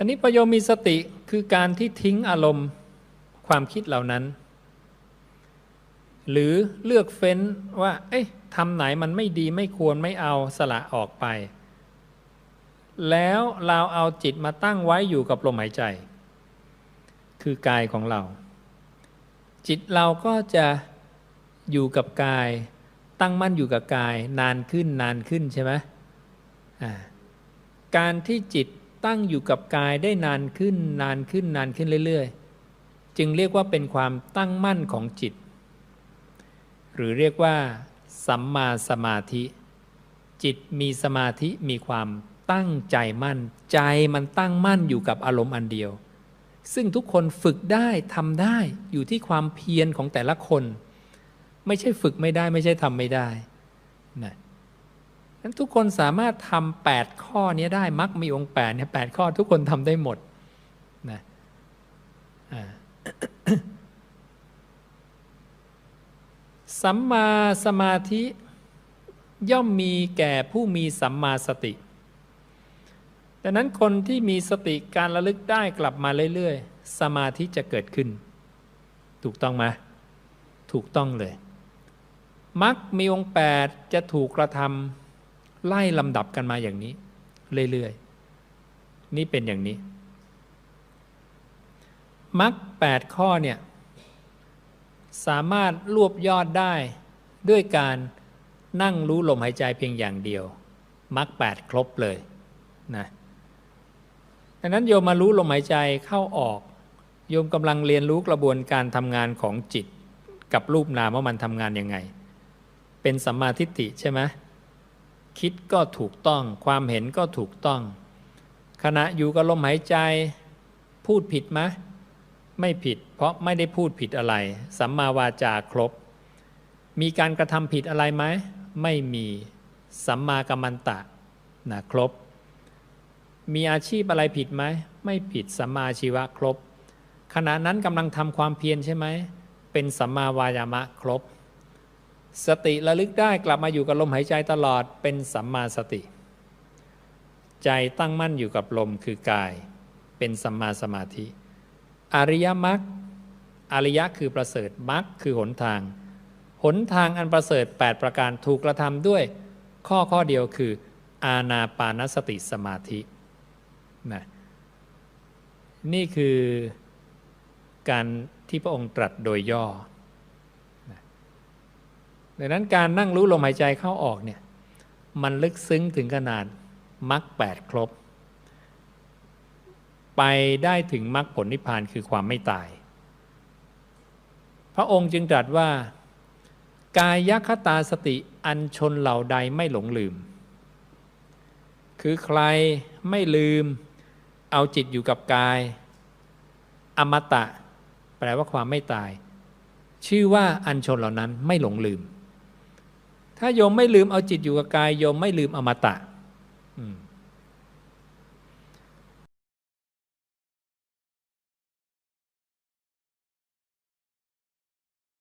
ทีนี้ประโยชน์มีสติคือการที่ทิ้งอารมณ์ความคิดเหล่านั้น หรือเลือกเฟ้นว่า เอ๊ะทำไหนมันไม่ดีไม่ควรไม่เอาสละออกไป แล้วเราเอาจิตมาตั้งไว้อยู่กับลมหายใจ คือกายของเรา จิตเราก็จะอยู่กับกาย ตั้งมั่นอยู่กับกาย นานขึ้นนานขึ้นใช่ไหมการที่จิต ตั้งอยู่กับกายได้นานขึ้นนานขึ้นนานขึ้นเรื่อยๆ จึงเรียกว่าเป็นความตั้งมั่นของจิต หรือเรียกว่า สัมมาสมาธิ จิตมีสมาธิมีความตั้งใจมั่น ใจมันตั้งมั่นอยู่กับอารมณ์อันเดียว ซึ่งทุกคนฝึกได้ทำได้อยู่ที่ความเพียรของแต่ละคน ไม่ใช่ฝึกไม่ได้ไม่ใช่ทำไม่ได้นะ นั้นทุกคนสามารถทำแปดข้อนี้ได้มักมีองค์แปดเนี่ยแปดข้อทุกคนทำได้หมดนะสัมมาสมาธิย่อมมีแก่ผู้มีสัมมาสติดังนั้นคนที่มีสติการระลึกได้กลับมาเรื่อยๆ สมาธิจะเกิดขึ้น ถูกต้องไหมถูกต้องเลย มักมีองค์แปดจะถูกกระทำ ไล่ลำดับกันมาอย่างนี้ เรื่อยๆ นี่เป็นอย่างนี้มักแปดข้อเนี่ยสามารถรวบยอดได้ด้วยการนั่งรู้ลมหายใจเพียงอย่างเดียวมักแปดครบเลยนะดังนั้นโยมมารู้ลมหายใจเข้าออก โยมกำลังเรียนรู้กระบวนการทำงานของจิต กับรูปนามว่ามันทำงานยังไง เป็นสัมมาทิฏฐิใช่ไหม คิดก็ถูกต้อง ความเห็นก็ถูกต้อง ขณะอยู่กับลมหายใจ พูดผิดไหมไม่ผิด เพราะไม่ได้พูดผิดอะไร สัมมาวาจาครบ มีการกระทำผิดอะไรไหมไม่มีสัมมากัมมันตะนะครบ มีอาชีพอะไรผิดไหมไม่ผิดสัมมาอาชีวะครบ ขณะนั้นกำลังทำความเพียรใช่ไหมเป็นสัมมาวายามะครบ สติระลึกได้กลับมาอยู่กับลมหายใจตลอดเป็นสัมมาสติ ใจตั้งมั่นอยู่กับลมคือกาย เป็นสัมมาสมาธิ อริยมรรคอริยะคือประเสริฐมรรคคือหนทาง หนทางอันประเสริฐ 8 ประการถูกกระทำด้วย ข้อข้อเดียวคือ อาณาปานสติสมาธินะนี่คือการที่พระองค์ตรัสโดยย่อ ดังนั้นการนั่งรู้ลมหายใจเข้าออกเนี่ยมันลึกซึ้งถึงขนาดมรรคแปดครบ ไปได้ถึงมรรคผลนิพพานคือความไม่ตาย พระองค์จึงตรัสว่า กายคตาสติอันชนเหล่าใดไม่หลงลืม คือใครไม่ลืม เอาจิตอยู่กับกาย อมตะ แปลว่าความไม่ตาย ชื่อว่าอันชนเหล่านั้นไม่หลงลืม ถ้าโยมไม่ลืมเอาจิตอยู่กับกายโยมไม่ลืมอมตะอืม